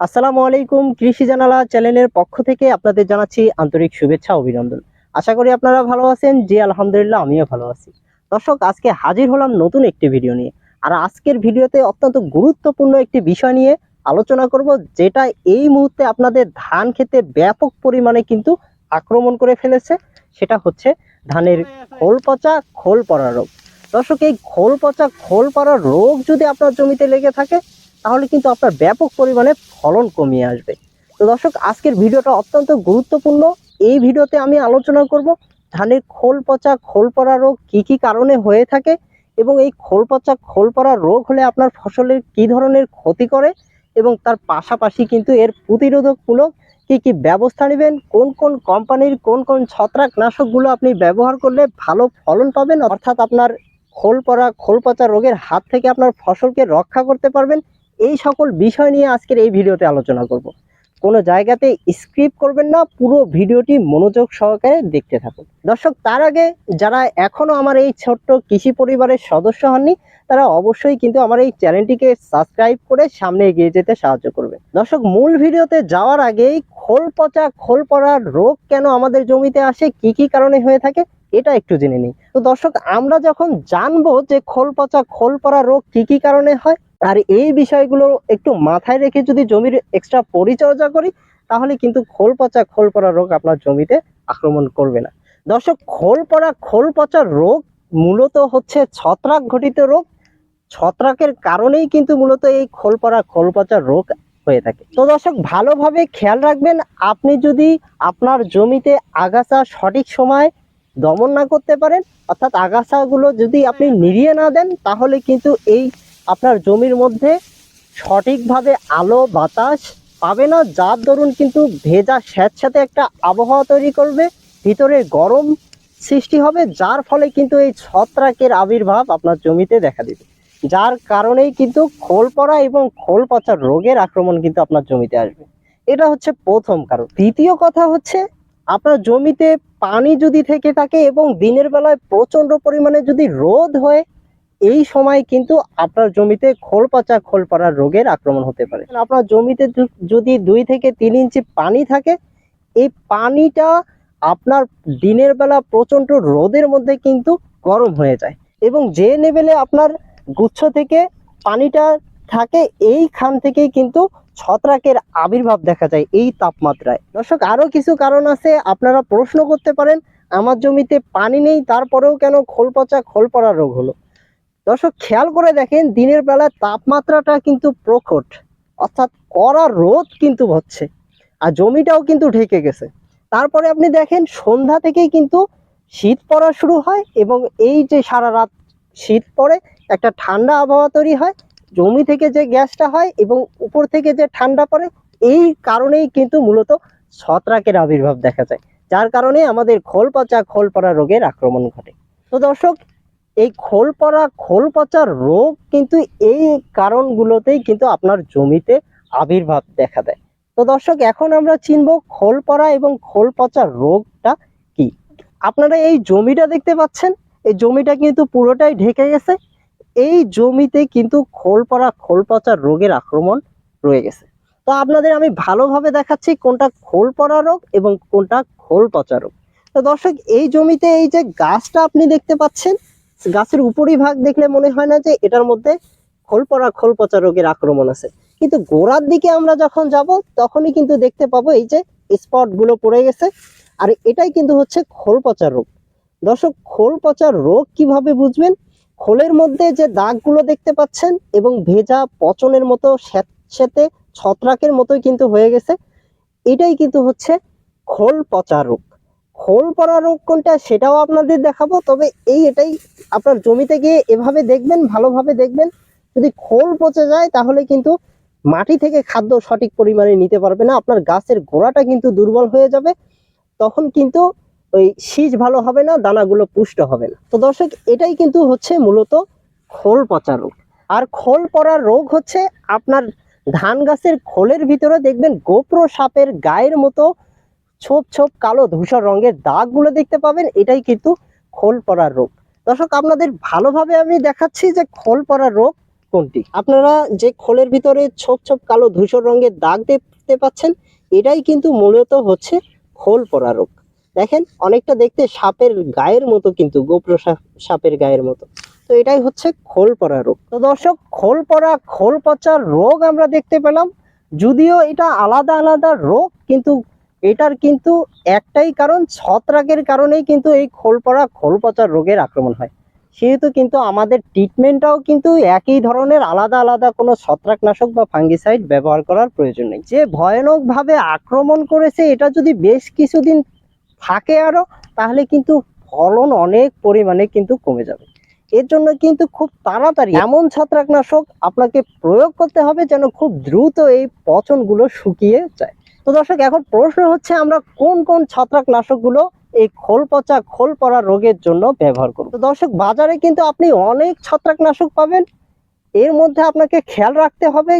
আসসালামু আলাইকুম কৃষি জানালা চ্যানেলের পক্ষ থেকে আপনাদের জানাচ্ছি আন্তরিক শুভেচ্ছা, অভিনন্দন। আশা করি আপনারা ভালো আছেন, জি, আলহামদুলিল্লাহ, আমিও ভালো আছি। দর্শক, আজকে হাজির হলাম নতুন একটি ভিডিও নিয়ে। আর আজকের ভিডিওতে অত্যন্ত গুরুত্বপূর্ণ একটি বিষয় নিয়ে আলোচনা করব, যেটা এই মুহূর্তে আপনাদের ধান খেতে ব্যাপক পরিমাণে কিন্তু আক্রমণ করে ফেলেছে। সেটা হচ্ছে ধানের খোল পচা, খোল পড়া রোগ। দর্শক, এই খোল পচা, খোল পড়া রোগ যদি আপনার জমিতে লেগে থাকে তাহলে কিন্তু আপনার ব্যাপক পরিমাণে ফলন কমিয়ে আসবে। তো দর্শক, আজকের ভিডিওটা অত্যন্ত গুরুত্বপূর্ণ। এই ভিডিওতে আমি আলোচনা করব ধানের খোল পচা, খোল পড়া রোগ কী কী কারণে হয়ে থাকে এবং এই খোল পচা, খোল পড়া রোগ হলে আপনার ফসলের কি ধরনের ক্ষতি করে এবং তার পাশাপাশি কিন্তু এর প্রতিরোধকমূলক কি কি ব্যবস্থা নেবেন, কোন কোন কোম্পানির কোন কোন ছত্রাকনাশকগুলো আপনি ব্যবহার করলে ভালো ফলন পাবেন, অর্থাৎ আপনার খোল পড়া, খোল পচা রোগের হাত থেকে আপনার ফসলকে রক্ষা করতে পারবেন এই সকল বিষয় নিয়ে আজকের এই ভিডিওতে আলোচনা করব। কোনো জায়গাতে স্ক্রিপ্ট করবেন না, পুরো ভিডিওটি মনোযোগ সহকারে দেখতে থাকুন। দর্শক, তার আগে যারা এখনও আমার এই ছোট্ট কৃষি পরিবারের সদস্য হননি, তারা অবশ্যই কিন্তু আমার এই চ্যানেলটিকে সাবস্ক্রাইব করে সামনে এগিয়ে যেতে সাহায্য করবে দর্শক, মূল ভিডিওতে যাওয়ার আগেই খোল পচা, খোল পড়ার রোগ কেন আমাদের জমিতে আসে, কি কি কারণে হয়ে থাকে এটা একটু জেনে নিই। তো দর্শক, আমরা যখন জানব যে খোল পচা খোল পড়া রোগ কি কি কারণে হয়, আর এই বিষয়গুলো একটু মাথায় রেখে যদি জমির এক্সট্রা পরিচর্যা করি, তাহলে কিন্তু খোল পচা খোল পড়া রোগ আপনার জমিতে আক্রমণ করবে না। দর্শক খোল পড়া খোল পচা রোগ মূলত হচ্ছে ছত্রাক ঘটিত রোগ। ছত্রাকের কারণেই কিন্তু মূলত এই খোল পড়া খোল পচা রোগ হয়ে থাকে। তো দর্শক, ভালোভাবে খেয়াল রাখবেন, আপনি যদি আপনার জমিতে আগাছা সঠিক সময় দমন না করতে পারেন অর্থাৎ আগাছাগুলো যদি আপনি নিড়িয়ে না দেন তাহলে কিন্তু এই আপনার জমির মধ্যে সঠিকভাবে আলো বাতাস পাবে না যার দরুন কিন্তু ভেজা স্যাঁতস্যাঁতে একটা আবহাওয়া তৈরি করবে ভিতরে গরম সৃষ্টি হবে যার ফলে কিন্তু এই ছত্রাকের আবির্ভাব আপনার জমিতে দেখা দিবে। যার কারণেই কিন্তু খোল পড়া এবং খোল পচা রোগের আক্রমণ কিন্তু আপনার জমিতে আসবে। এটা হচ্ছে প্রথম কারণ। দ্বিতীয় কথা হচ্ছে আপনার জমিতে পানি যদি থেকে থাকে এবং দিনের বেলায় প্রচণ্ড পরিমাণে যদি রোদ হয়, এই সময় কিন্তু আপনার জমিতে খোল পচা খোল পড়ার রোগের আক্রমণ হতে পারে। আপনার জমিতে যদি দুই থেকে তিন ইঞ্চি পানি থাকে, এই পানিটা আপনার দিনের বেলা প্রচণ্ড রোদের মধ্যে কিন্তু গরম হয়ে যায় এবং যে লেভেলে আপনার গুচ্ছ থেকে পানিটা থাকে, এইখান থেকেই কিন্তু ছত্রাকের আবির্ভাব দেখা যায় এই তাপমাত্রায়। দর্শক আরও কিছু কারণ আছে, আপনারা প্রশ্ন করতে পারেন, আমার জমিতে পানি নেই, তারপরেও কেন খোল পচা খোল পড়া রোগ হলো? দর্শক, খেয়াল করে দেখেন, দিনের বেলায় তাপমাত্রাটা কিন্তু প্রকট, অর্থাৎ কড়া রোদ কিন্তু হচ্ছে, আর জমিটাও কিন্তু ঢেকে গেছে। তারপরে আপনি দেখেন, সন্ধ্যা থেকেই কিন্তু শীত পড়া শুরু হয় এবং এই যে সারা রাত শীত পড়ে, একটা ঠান্ডা আবহাওয়া তৈরি হয় জমি থেকে যে গ্যাসটা হয় এবং উপর থেকে যে ঠান্ডা পড়ে, এই কারণেই কিন্তু মূলত ছত্রাকের আবির্ভাব দেখা যায়, যার কারণে আমাদের খোল পচা খোল পড়া রোগের আক্রমণ ঘটে। তো দর্শক, এই খোল পড়া খোল পচা রোগ কিন্তু এই কারণগুলোতেই কিন্তু আপনার জমিতে আবির্ভাব দেখা দেয়। তো দর্শক, এখন আমরা চিনব খোল পড়া এবং খোল পচা রোগটা কি? আপনারা এই জমিটা দেখতে পাচ্ছেন, এই জমিটা কিন্তু পুরোটাই ঢেকে গেছে এই জমিতে কিন্তু খোল পড়া খোল পচা রোগের আক্রমণ রয়ে গেছে। তো আপনাদের আমি ভালোভাবে দেখাচ্ছি কোনটা খোল পড়া রোগ এবং কোনটা খোল পচা রোগ। তো দর্শক, এই জমিতে এই যে গাছটা আপনি দেখতে পাচ্ছেন, গাছের উপরি ভাগ দেখলে মনে হয় না যে এটার মধ্যে খোল পড়া খোল পচা রোগের আক্রমণ আছে। কিন্তু গোড়ার দিকে আমরা যখন যাব, তখনই কিন্তু দেখতে পাবো এই যে স্পটগুলো পড়ে গেছে, আর এটাই কিন্তু হচ্ছে খোল পচা রোগ। দর্শক খোল পচা রোগ কীভাবে বুঝবেন? খোলের মধ্যে যে দাগগুলো দেখতে পাচ্ছেন এবং ভেজা পচনের মতো স্যাঁতস্যাঁতে ছত্রাকের মতোই কিন্তু হয়ে গেছে। এটাই কিন্তু হচ্ছে খোল পচা রোগ। খোল পড়া রোগ কোনটা সেটাও আপনাদের দেখাবো, তবে এই এটাই আপনার জমিতে গিয়ে এভাবে দেখবেন, ভালোভাবে দেখবেন। যদি খোল পচে যায় তাহলে কিন্তু মাটি থেকে খাদ্য সঠিক পরিমাণে নিতে পারবে না। আপনার গাছের গোড়াটা কিন্তু দুর্বল হয়ে যাবে। তখন কিন্তু ওই শীষ ভালো হবে না, দানাগুলো পুষ্ট হবে না। তো দর্শক, এটাই কিন্তু হচ্ছে মূলত খোল পচা রোগ। আর খোল পড়ার রোগ হচ্ছে আপনার ধান গাছের খোলের ভিতরে দেখবেন গোপ্র সাপের গায়ের মতো ছোপ ছোপ কালো ধূসর রঙের দাগগুলো দেখতে পাবেন, এটাই কিন্তু খোল পড়ার রোগ। দর্শক, আপনাদের ভালোভাবে আমি দেখাচ্ছি যে খোল পড়ার রোগ কোনটি। আপনারা যে খোলের ভিতরে ছোপ ছোপ কালো ধূসর রঙের দাগ দেখতে পাচ্ছেন, এটাই কিন্তু মূলত হচ্ছে খোল পরা রোগ। দেখেন, অনেকটা দেখতে সাপের গায়ের মতো কিন্তু, গোপ্র সাপ- সাপের গায়ের মতো। তো এটাই হচ্ছে খোল পরা রোগ। তো দর্শক খোল পরা খোল পচার রোগ আমরা দেখতে পেলাম। যদিও এটা আলাদা আলাদা রোগ, কিন্তু এটার কিন্তু একটাই কারণ, ছত্রাকের কারণেই কিন্তু এই খোল পড়া খোল পচার রোগের আক্রমণ হয়। সেহেতু কিন্তু আমাদের ট্রিটমেন্টটাও কিন্তু একই ধরনের, আলাদা আলাদা কোনো ছত্রাকনাশক বা ফাঙ্গিসাইড ব্যবহার করার প্রয়োজন নেই। যে ভয়ানকভাবে আক্রমণ করেছে, এটা যদি বেশ কিছুদিন থাকে আরও তাহলে কিন্তু ফলন অনেক পরিমাণে কিন্তু কমে যাবে। এর জন্য কিন্তু খুব তাড়াতাড়ি এমন ছত্রাকনাশক আপনাকে প্রয়োগ করতে হবে যেন খুব দ্রুত এই পচনগুলো শুকিয়ে যায়। তো দর্শক, এখন প্রশ্ন হচ্ছে আমরা কোন কোন ছত্রাকনাশকগুলো এই খোল পচা খোল পড়া রোগের জন্য ব্যবহার করব? তো দর্শক, বাজারে কিন্তু আপনি অনেক ছত্রাকনাশক পাবেন। এর মধ্যে আপনাকে খেয়াল রাখতে হবে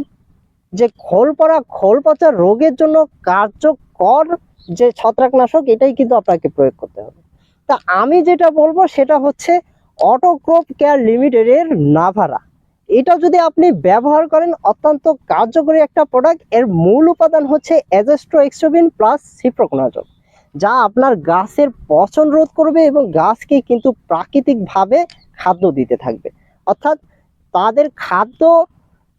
যে খোল পড়া খোল পচা রোগের জন্য কার্যকর যে ছত্রাকনাশক, এটাই কিন্তু আপনাকে প্রয়োগ করতে হবে। তা আমি যেটা বলব সেটা হচ্ছে অটোক্রপ কেয়ার লিমিটেডের নাভারা। এটা যদি আপনি ব্যবহার করেন, অত্যন্ত কার্যকরী একটা প্রোডাক্টের মূল উপাদান হচ্ছে অ্যাজেস্ট্রো এক্সট্রোবিন প্লাস সিপ্রোকোনাজল যা আপনার গাছের পচন রোধ করবে এবং গাছকে কিন্তু প্রাকৃতিকভাবে খাদ্য দিতে থাকবে। অর্থাৎ তাদের খাদ্য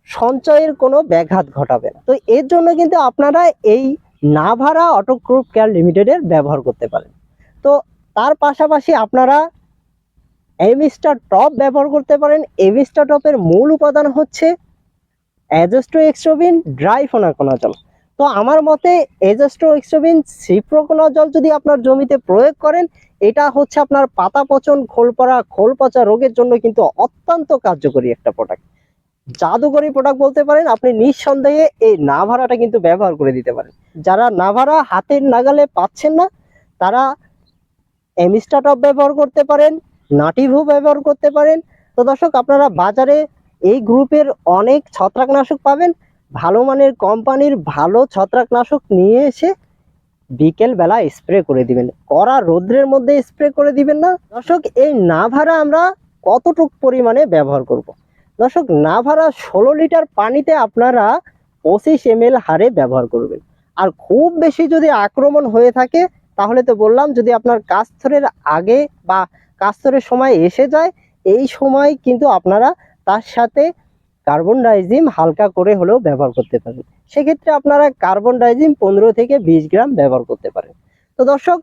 সঞ্চয়ের কোনো ব্যাঘাত ঘটাবে না। তো এর জন্য কিন্তু আপনারা এই নাভারা অটোক্রপ কেয়ার লিমিটেডের ব্যবহার করতে পারেন। তো তার পাশাপাশি আপনারা এমিস্টার টপ ব্যবহার করতে পারেন। এমিস্টার টপের মূল উপাদান হচ্ছে অ্যাজেস্ট্রো এক্সট্রোবিন ফোনাকোনাজল তো আমার মতে এজেস্ট্রো এক্সট্রোবিন সিপ্রোকোনাজল যদি আপনার জমিতে প্রয়োগ করেন, এটা হচ্ছে আপনার পাতা পচন, খোল পড়া, খোল পচা রোগের জন্য কিন্তু অত্যন্ত কার্যকরী একটা প্রোডাক্ট জাদুকরী প্রোডাক্ট বলতে পারেন, আপনি নিঃসন্দেহে এই নাভারাটা কিন্তু ব্যবহার করে দিতে পারেন। যারা নাভারা হাতের নাগালে পাচ্ছেন না, তারা এমিস্টা টপ ব্যবহার করতে পারেন, নাটিভু ব্যবহার করতে পারেন। তো দর্শক, আপনারা বাজারে এই গ্রুপের অনেক ছত্রাকনাশক পাবেন। ভালো মানের কোম্পানির ভালো ছত্রাকনাশক নিয়ে এসে বিকেল বেলা স্প্রে করে দিবেন। কড়া রোদ্রের মধ্যে স্প্রে করে দিবেন না। দর্শক, এই নাভারা আমরা কতটুক পরিমাণে ব্যবহার করব। দর্শক, নাভারা ষোলো লিটার পানিতে আপনারা পঁচিশ এম হারে ব্যবহার করবেন। আর খুব বেশি যদি আক্রমণ হয়ে থাকে, তাহলে তো বললাম যদি আপনার কাস্তরের আগে বা কাস্তরের সময় এসে যায়, এই সময় কিন্তু আপনারা তার সাথে কার্বন ডাইজিম হালকা করে হলেও ব্যবহার করতে পারেন। সেক্ষেত্রে আপনারা কার্বন ডাইজিম পনেরো থেকে বিশ গ্রাম ব্যবহার করতে পারেন। তো দর্শক,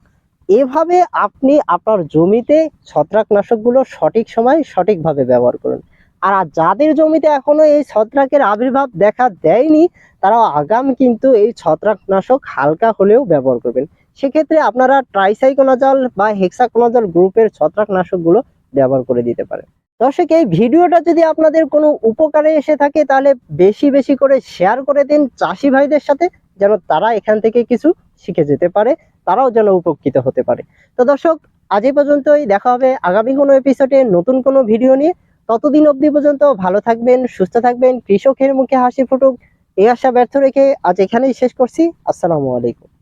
এভাবে আপনি আপনার জমিতে ছত্রাকনাশকগুলো সঠিক সময় সঠিকভাবে ব্যবহার করুন। আর যাদের জমিতে এখনও এই ছত্রাকের আবির্ভাব দেখা দেয়নি তারা আগাম কিন্তু এই ছত্রাকনাশক হালকা হলেও ব্যবহার করবেন। সেক্ষেত্রে আপনারা ট্রাইসাইকোনাজল বা হেক্সাকোনাজল গ্রুপের ছত্রাকনাশকগুলো ব্যবহার করে দিতে পারেন। দর্শক, এই ভিডিওটা যদি আপনাদের কোনো উপকারে এসে থাকে, তাহলে বেশি বেশি করে শেয়ার করে দিন চাষি ভাইদের সাথে, যেন তারা এখান থেকে কিছু শিখে যেতে পারে, তারাও যেন উপকৃত হতে পারে। তো দর্শক, আজ এই পর্যন্তই। দেখা হবে আগামী কোনো এপিসোডে নতুন কোনো ভিডিও নিয়ে। ততদিন অবধি পর্যন্ত ভালো থাকবেন, সুস্থ থাকবেন, কৃষকের মুখে হাসি ফুটুক, এই আশা ব্যর্থ রেখে আজ এখানেই শেষ করছি। আসসালামু আলাইকুম।